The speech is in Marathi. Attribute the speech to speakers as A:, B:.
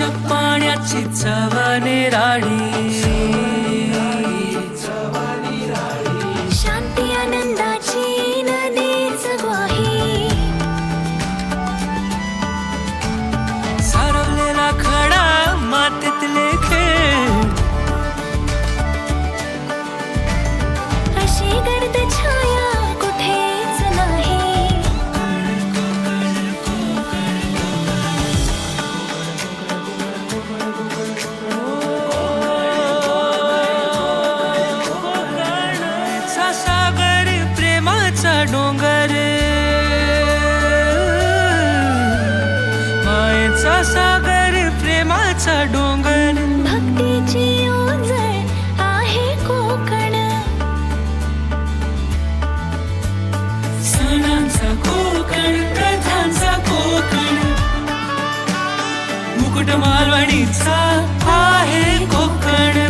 A: पाण्याची चवने राणी. सागर प्रेमाचा डोंगर.
B: भक्तीची ओंजळ आहे कोकण.
A: सणांचा कोकण कथांचा कोकण. मुकुट मालवणीचा आहे कोकण.